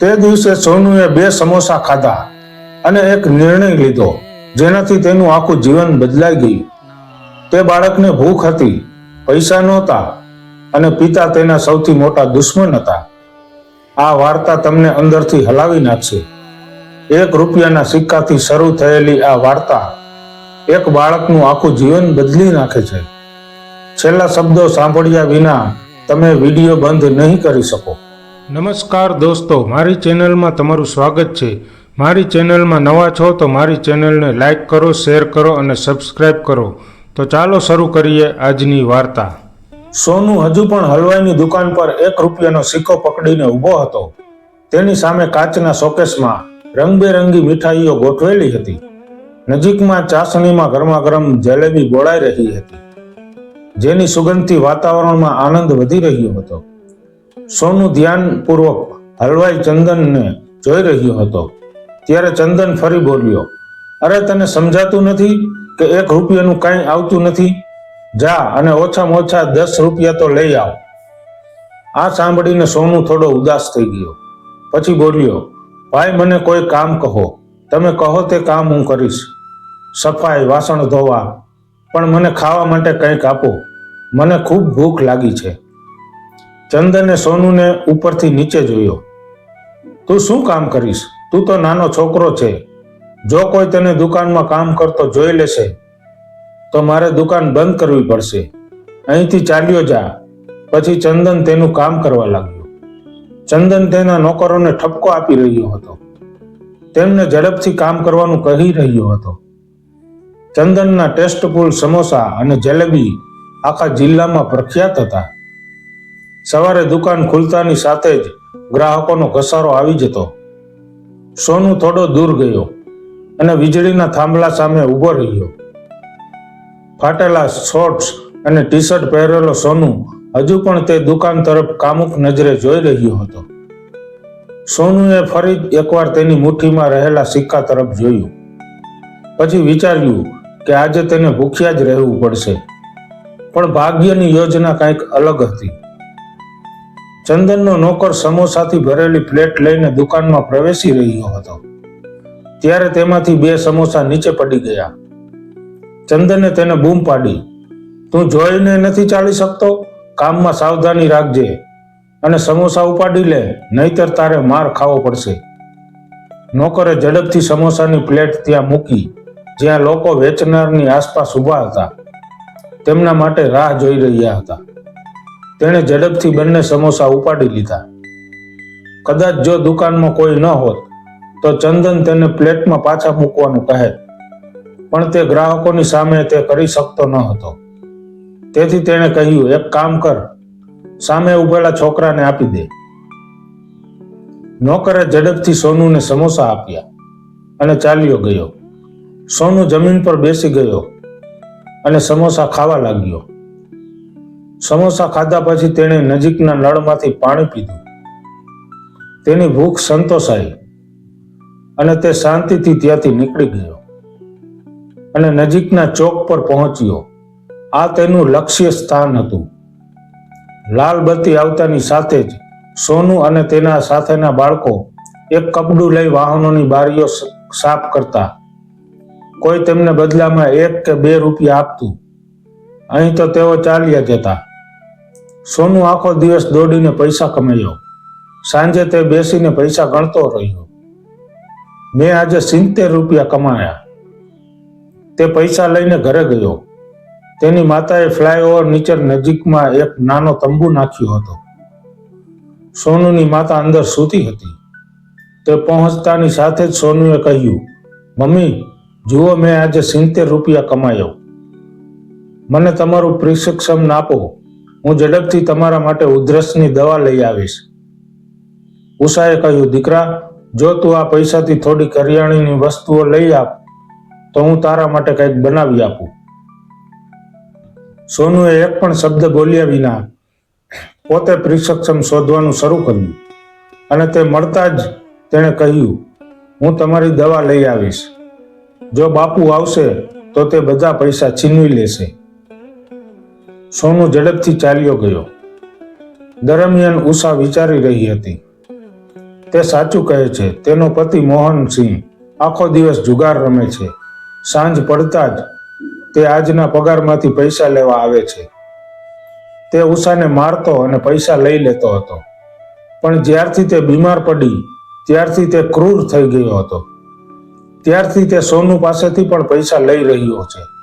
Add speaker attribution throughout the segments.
Speaker 1: તે દિવસે સોનુએ બે સમોસા ખાધા અને એક નિર્ણય લીધો, જેનાથી તેનું આખું જીવન બદલાઈ ગયું. તે બાળકને ભૂખ હતી, પૈસા નહોતા અને પિતા તેના સૌથી મોટા દુશ્મન હતા. આ વાર્તા તમને અંદરથી હલાવી નાખશે. એક રૂપિયાના સિક્કાથી શરૂ થયેલી આ વાર્તા એક બાળકનું આખું જીવન બદલી નાખે છે. છેલ્લા શબ્દો સાંભળ્યા વિના તમે વીડિયો બંધ નહીં કરી શકો. નમસ્કાર દોસ્તો, મારી ચેનલમાં તમારું સ્વાગત છે. મારી ચેનલમાં નવા છો તો મારી ચેનલને લાઇક કરો, શેર કરો અને સબસ્ક્રાઇબ કરો. તો ચાલો શરૂ કરીએ આજની વાર્તા. સોનુ હજુ પણ હલવાઈની દુકાન પર એક રૂપિયાનો સિક્કો પકડીને ઊભો હતો. તેની સામે કાચના શોકેસમાં રંગબેરંગી મીઠાઈઓ ગોઠવેલી હતી. નજીકમાં ચાસણીમાં ગરમા ગરમ જલેબી બોળાઈ રહી હતી. જેની સુગંધથી વાતાવરણમાં આનંદ વધી રહ્યો હતો. સોનું ધ્યાનપૂર્વક હલવાઈ ચંદનને જોઈ રહ્યો હતો. ત્યારે ચંદન ફરી બોલ્યો, અરે, તને સમજાતું નથી કે એક રૂપિયાનું કાંઈ આવતું નથી? જા અને ઓછામાં ઓછા દસ રૂપિયા તો લઈ આવ. આ સાંભળીને સોનું થોડો ઉદાસ થઈ ગયો. પછી બોલ્યો, ભાઈ, મને કોઈ કામ કહો. તમે કહો તે કામ હું કરીશ. સફાઈ, વાસણ ધોવા, પણ મને ખાવા માટે કંઈક આપો. મને ખૂબ ભૂખ લાગી છે. ચંદને સોનુને ઉપરથી નીચે જોયો. તું શું કામ કરીશ? તું તો નાનો છોકરો છે. જો કોઈ તને દુકાનમાં કામ કરતો જોઈ લેશે, તો મારે દુકાન બંધ કરવી પડશે. અહીંથી ચાલ્યો જા. પછી ચંદન તેનું કામ કરવા લાગ્યો. ચંદન તેના નોકરોને ઠપકો આપી રહ્યો હતો. તેમને ઝડપથી કામ કરવાનું કહી રહ્યો હતો. ચંદનના ટેસ્ટફુલ સમોસા અને જલેબી આખા જિલ્લામાં પ્રખ્યાત હતા. સવારે દુકાન ખુલતાની સાથે જ ગ્રાહકોનો ઘસારો આવી જતો. સોનું થોડો દૂર ગયો અને વીજળીના થાંભલા સામે ઊભો રહ્યો. ફાટેલા શોર્ટ્સ અને ટી શર્ટ પહેરેલો સોનું હજુ પણ તે દુકાન તરફ કામુક નજરે જોઈ રહ્યો હતો. સોનુએ ફરી એકવાર તેની મુઠ્ઠીમાં રહેલા સિક્કા તરફ જોયું. પછી વિચાર્યું કે આજે તેને ભૂખ્યા જ રહેવું પડશે. પણ ભાગ્યની યોજના કંઈક અલગ હતી. ચંદનનો નોકર સમોસાથી ભરેલી પ્લેટ લઈને દુકાનમાં પ્રવેશી રહ્યો હતો. ત્યારે તેમાંથી બે સમોસા નીચે પડી ગયા. ચંદને તેને બૂમ પાડી, તું જોઈને નથી ચાલી શકતો? કામમાં સાવધાની રાખજે અને સમોસા ઉપાડી લે, નહીતર તારે માર ખાવો પડશે. નોકરે ઝડપથી સમોસાની પ્લેટ ત્યાં મૂકી, જ્યાં લોકો વેચનારની આસપાસ ઊભા હતા. તેમના માટે રાહ જોઈ રહ્યા હતા. તેણે ઝડપથી બંને સમોસા ઉપાડી લીધા. કદાચ જો દુકાનમાં કોઈ ન હોત, તો ચંદન તેને પ્લેટમાં પાછા મૂકવાનું કહે. પણ તે ગ્રાહકોની સામે તે કરી શકતો ન હતો. તેથી તેણે કહ્યું, એક કામ કર, સામે ઉભેલા છોકરાને આપી દે. નોકરે ઝડપથી સોનુને સમોસા આપ્યા અને ચાલ્યો ગયો. સોનુ જમીન પર બેસી ગયો અને સમોસા ખાવા લાગ્યો. સમોસા ખાધા પછી તેણે નજીકના નળમાંથી પાણી પીધું. તેની ભૂખ સંતોષાઈ અને તે શાંતિથી ત્યાંથી નીકળી ગયો અને નજીકના ચોક પર પહોંચ્યો. આ તેનું લક્ષ્ય સ્થાન હતું. લાલ બત્તી આવતાની સાથે જ સોનું અને તેના સાથેના બાળકો એક કપડું લઈ વાહનોની બારીઓ સાફ કરતા. કોઈ તેમને બદલામાં એક કે બે રૂપિયા આપતું. અહીં તો તેઓ ચાલ્યા જતા. સોનુ આખો દિવસ દોડીને પૈસા કમાયો. સાંજે તે બેસીને પૈસા ગણતો રહ્યો. મેં આજે સિત્તેર રૂપિયા કમાયા. તે પૈસા લઈને ઘરે ગયો. તેની માતાએ ફ્લાયઓવર નીચે નજીકમાં એક નાનો તંબુ નાખ્યો હતો. સોનુની માતા અંદર સૂતી હતી. તે પહોંચતાની સાથે જ સોનુએ કહ્યું, મમ્મી, જુઓ મેં આજે સિત્તેર રૂપિયા કમાયો. મને તમારું પ્રિસ્ક્રિપ્શન આપો. હું ઝડપથી તમારા માટે ઉધરસની દવા લઈ આવીશ. ઉષાએ કહ્યું, દીકરા, જો તું આ પૈસાથી થોડી કરિયાણીની વસ્તુઓ લઈ આપ, તો હું તારા માટે કંઈક બનાવી આપું. સોનુએ એક પણ શબ્દ બોલ્યા વિના પોતે પ્રિસક્ષમ શોધવાનું શરૂ કર્યું અને તે મળતા જ તેણે કહ્યું, હું તમારી દવા લઈ આવીશ. જો બાપુ આવશે, તો તે બધા પૈસા છીનવી લેશે. સોનુ ઝડપથી ચાલ્યો ગયો. દરમિયાન ઉષા વિચારી રહી હતી. તે સાચું કહે છે, તેનો પતિ મોહનસિંહ આખો દિવસ જુગાર રમે છે. સાંજ પડતા જ તે આજના પગારમાંથી પૈસા લેવા આવે છે. તે ઉષાને મારતો અને પૈસા લઈ લેતો હતો. પણ જ્યારથી તે બીમાર પડી, ત્યારથી તે ક્રૂર થઈ ગયો હતો. ત્યારથી તે સોનું પાસેથી પણ પૈસા લઈ રહ્યો છે.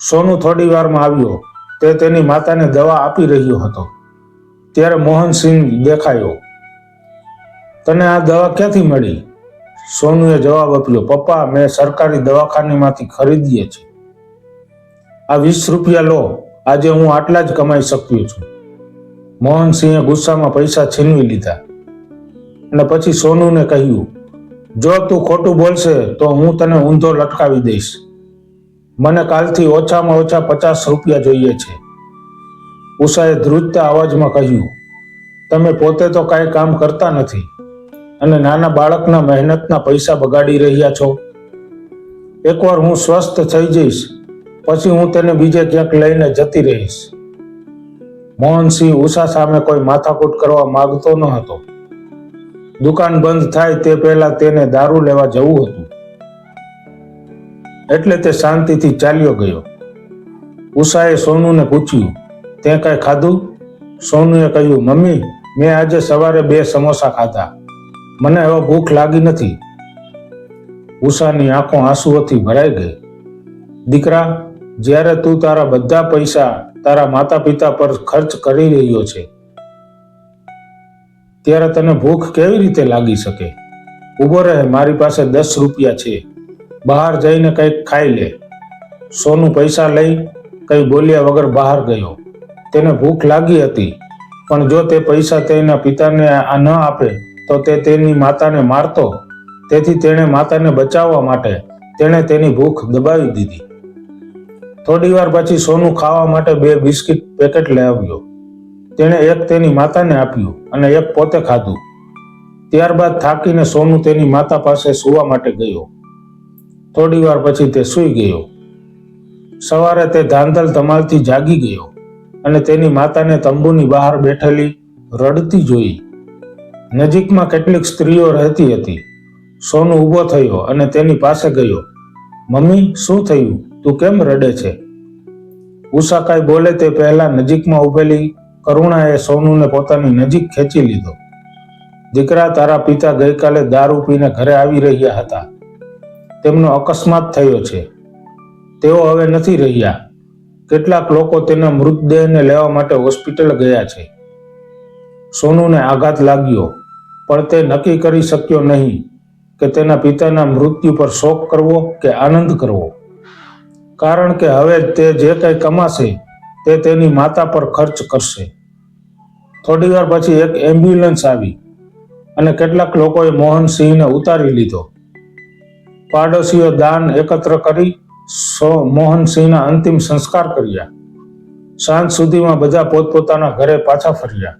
Speaker 1: સોનુ થોડી વારમાં આવ્યો. તે તેની માતાને દવા આપી રહ્યો હતો. ત્યારે મોહનસિંહ દેખાયો. તને આ દવા ક્યાંથી મળી? સોનુએ જવાબ આપ્યો, પપ્પા, મેં સરકારી દવાખાનેમાંથી ખરીદીએ છે. આ વીસ રૂપિયા લો. આજે હું આટલા જ કમાઈ શક્યો છું. મોહનસિંહે ગુસ્સામાં પૈસા છીનવી લીધા. અને પછી સોનુને કહ્યું, જો તું ખોટું બોલશે, તો હું તને ઊંધો લટકાવી દઈશ. મને કાલથી ઓછામાં ઓછા પચાસ રૂપિયા જોઈએ છે. ઉષાએ ધ્રુજતા અવાજમાં કહ્યું, તમે પોતે તો કાંઈ કામ કરતા નથી અને નાના બાળકના મહેનતના પૈસા બગાડી રહ્યા છો. એકવાર હું સ્વસ્થ થઈ જઈશ, પછી હું તેને બીજે ક્યાંક લઈને જતી રહીશ. મોહનસિંહ ઉષા સામે કોઈ માથાકૂટ કરવા માગતો ન હતો. દુકાન બંધ થાય તે પહેલા તેને દારૂ લેવા જવું હતું. એટલે તે શાંતિથી ચાલ્યો ગયો. ઉષાએ સોનુને પૂછ્યું, તે કઈ ખાધું? સોનુએ કહ્યું, મમ્મી, મેં આજે સવારે બે સમોસા ખાધા. મને હવે ભૂખ લાગી નથી. ઉષાની આંખો આંસુઓથી ભરાઈ ગઈ. દીકરા, જ્યારે તું તારા બધા પૈસા તારા માતા પિતા પર ખર્ચ કરી રહ્યો છે, ત્યારે તને ભૂખ કેવી રીતે લાગી શકે? ઊભો રહે, મારી પાસે દસ રૂપિયા છે. બહાર જઈને કંઈક ખાઈ લે. સોનું પૈસા લઈ કંઈ બોલ્યા વગર બહાર ગયો. તેને ભૂખ લાગી હતી, પણ જો તે પૈસા તેના પિતાને આ ન આપે, તો તે તેની માતાને મારતો. તેથી તેણે માતાને બચાવવા માટે તેણે તેની ભૂખ દબાવી દીધી. થોડી વાર પછી સોનું ખાવા માટે બે બિસ્કિટ પેકેટ લઈ આવ્યો. તેણે એક તેની માતાને આપ્યું અને એક પોતે ખાધું. ત્યારબાદ થાકીને સોનું તેની માતા પાસે સૂવા માટે ગયો. થોડી વાર પછી તે સૂઈ ગયો. સવારે તે ધાંધલ ધમાલથી જાગી ગયો અને તેની માતાને તંબુની બહાર બેઠેલી રડતી જોઈ. નજીકમાં કેટલીક સ્ત્રીઓ રહેતી હતી. સોનું ઊભો થયો અને તેની પાસે ગયો. મમ્મી, શું થયું? તું કેમ રડે છે? ઉષાકાઈ બોલે તે પહેલા નજીકમાં ઊભેલી કરુણાએ સોનુને પોતાની નજીક ખેંચી લીધો. દીકરા, તારા પિતા ગઈકાલે દારૂ પીને ઘરે આવી રહ્યા હતા. તેમનો અકસ્માત થયો છે. તેઓ હવે નથી રહ્યા. કેટલાક લોકો તેના મૃતદેહને લેવા માટે હોસ્પિટલ ગયા છે. સોનુને આઘાત લાગ્યો, પણ તે નક્કી કરી શક્યો નહીં કે તેના પિતાના મૃત્યુ પર શોક કરવો કે આનંદ કરવો. કારણ કે હવે તે જે કંઈ કમાશે, તે તેની માતા પર ખર્ચ કરશે. થોડી વાર પછી એક એમ્બ્યુલન્સ આવી અને કેટલાક લોકોએ મોહનસિંહને ઉતારી લીધો. પાડોશીઓ દાન એકત્ર કરી મોહનસિંહના અંતિમ સંસ્કાર કર્યા. સાંજ સુધીમાં બધા પોતપોતાના ઘરે પાછા ફર્યા.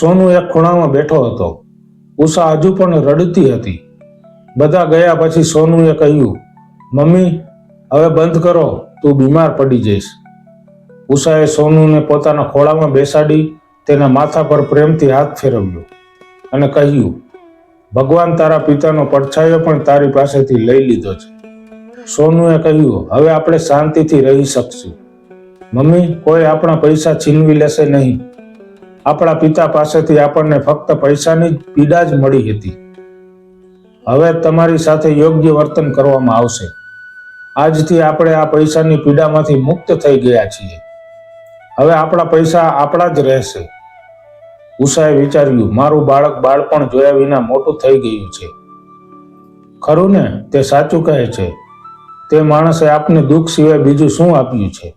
Speaker 1: સોનુ એક ખૂણામાં બેઠો હતો. ઉષા હજુ પણ રડતી હતી. બધા ગયા પછી સોનુએ કહ્યું, મમ્મી, હવે બંધ કરો, તું બીમાર પડી જઈશ. ઉષાએ સોનુને પોતાના ખોળામાં બેસાડી તેના માથા પર પ્રેમથી હાથ ફેરવ્યો અને કહ્યું ભગવાન તારા પિતાનો પડછાયો પણ તારી પાસેથી લઈ લીધો છે. સોનુએ કહ્યું, હવે આપણે શાંતિથી રહી શકશું. મમ્મી, કોઈ આપણા પૈસા છીનવી લેશે નહીં. આપણા પિતા પાસેથી આપણને ફક્ત પૈસાની જ પીડા જ મળી હતી. હવે તમારી સાથે યોગ્ય વર્તન કરવામાં આવશે. આજથી આપણે આ પૈસાની પીડામાંથી મુક્ત થઈ ગયા છીએ. હવે આપણા પૈસા આપણા જ રહેશે. ઉષાએ વિચાર્યું, મારું બાળક બાળપણ જોયા વિના મોટું થઈ ગયું છે. ખરું ને? તે સાચું કહે છે. તે માણસે આપને દુઃખ સિવાય બીજું શું આપ્યું છે?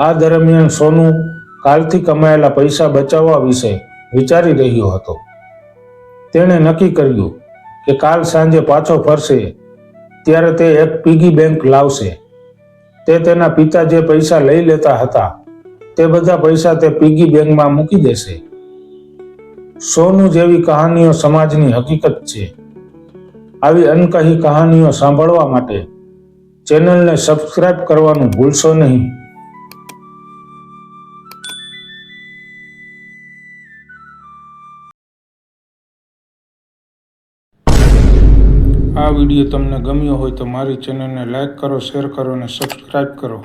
Speaker 1: આ દરમિયાન સોનું કાલથી કમાયેલા પૈસા બચાવવા વિશે વિચારી રહ્યો હતો. તેણે નક્કી કર્યું કે કાલ સાંજે પાછો ફરશે, ત્યારે તે એક પીગી બેંક લાવશે. તે તેના પિતા જે પૈસા લઈ લેતા હતા તે બધા પૈસા તે પીગી બેંકમાં મૂકી દેશે. સોનું જેવી કહાનીઓ સમાજની હકીકત છે. આવી અનકહી કહાનીઓ સાંભળવા માટે ચેનલને સબસ્ક્રાઇબ કરવાનું ભૂલશો નહીં. આ વીડિયો તમને ગમ્યો હોય તો મારી ચેનલને લાઇક કરો, શેર કરો અને સબસ્ક્રાઇબ કરો.